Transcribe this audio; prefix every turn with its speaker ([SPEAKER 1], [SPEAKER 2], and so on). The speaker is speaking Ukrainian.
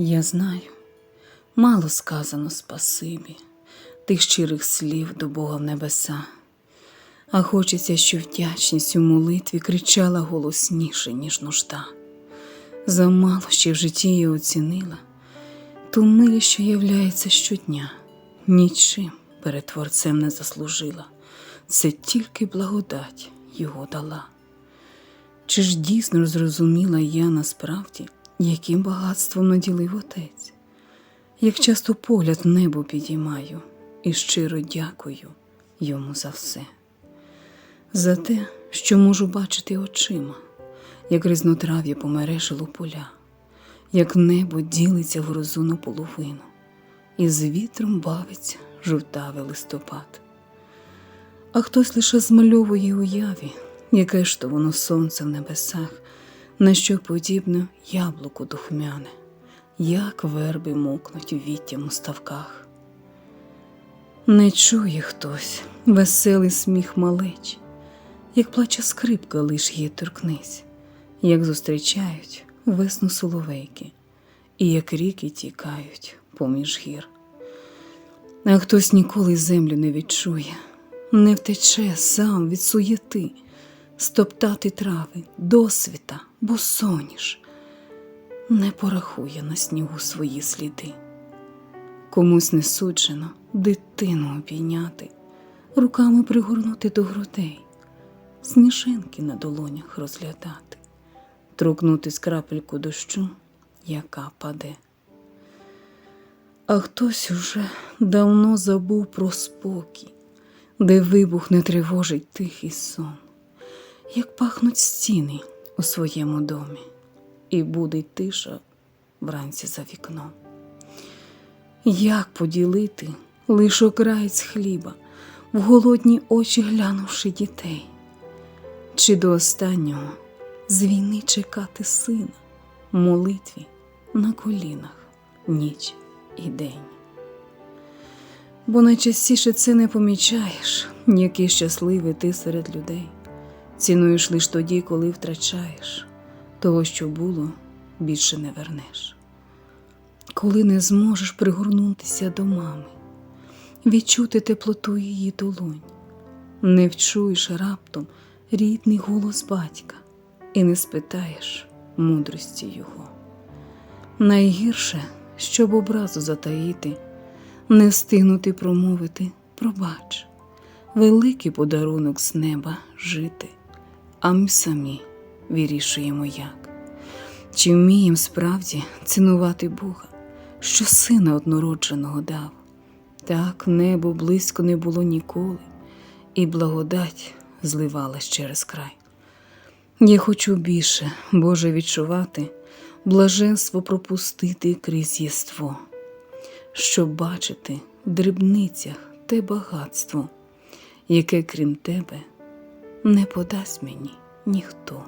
[SPEAKER 1] Я знаю, мало сказано спасибі, тих щирих слів до Бога в небеса, а хочеться, щоб вдячність у молитві кричала голосніше, ніж нужда. Замало ще в житті я оцінила ту милість, що являється щодня, нічим перед Творцем не заслужила, це тільки благодать його дала. Чи ж дійсно зрозуміла я насправді, яким багатством наділив отець? Як часто погляд небо підіймаю і щиро дякую йому за все, за те, що можу бачити очима, як різнотрав'я помережило поля, як небо ділиться в грозу на половину, і з вітром бавиться жовтавий листопад. А хтось лише змальовує уяві, яке ж то воно сонце в небесах, на що подібне яблуко духмяне, як верби мокнуть віттям у ставках. Не чує хтось веселий сміх малеч, як плаче скрипка, лиш її торкнись, як зустрічають весну соловейки, і як ріки тікають поміж гір. А хтось ніколи землю не відчує, не втече сам від суєти, стоптати трави, досвіта, бо соніш, не порахує на снігу свої сліди. Комусь не суджено дитину обійняти, руками пригорнути до грудей, сніжинки на долонях розглядати, трукнути з крапельку дощу, яка паде. А хтось уже давно забув про спокій, де вибух не тривожить тихий сон, як пахнуть стіни у своєму домі, і буде тиша вранці за вікном. Як поділити лиш окраєць хліба, в голодні очі глянувши дітей, чи до останнього з війни чекати сина, молитві на колінах ніч і день. Бо найчастіше це не помічаєш, який щасливий ти серед людей. Цінуєш лиш тоді, коли втрачаєш, того, що було, більше не вернеш. Коли не зможеш пригорнутися до мами, відчути теплоту її долонь, не вчуєш раптом рідний голос батька і не спитаєш мудрості його. Найгірше, щоб образу затаїти, не встигнути промовити пробач, великий подарунок з неба жити, а ми самі вирішуємо як. Чи вмієм справді цінувати Бога, що сина однородженого дав? Так небо близько не було ніколи, і благодать зливалась через край. Я хочу більше, Боже, відчувати, блаженство пропустити крізь єство, щоб бачити в дрібницях те багатство, яке крім тебе не подасть мені ніхто.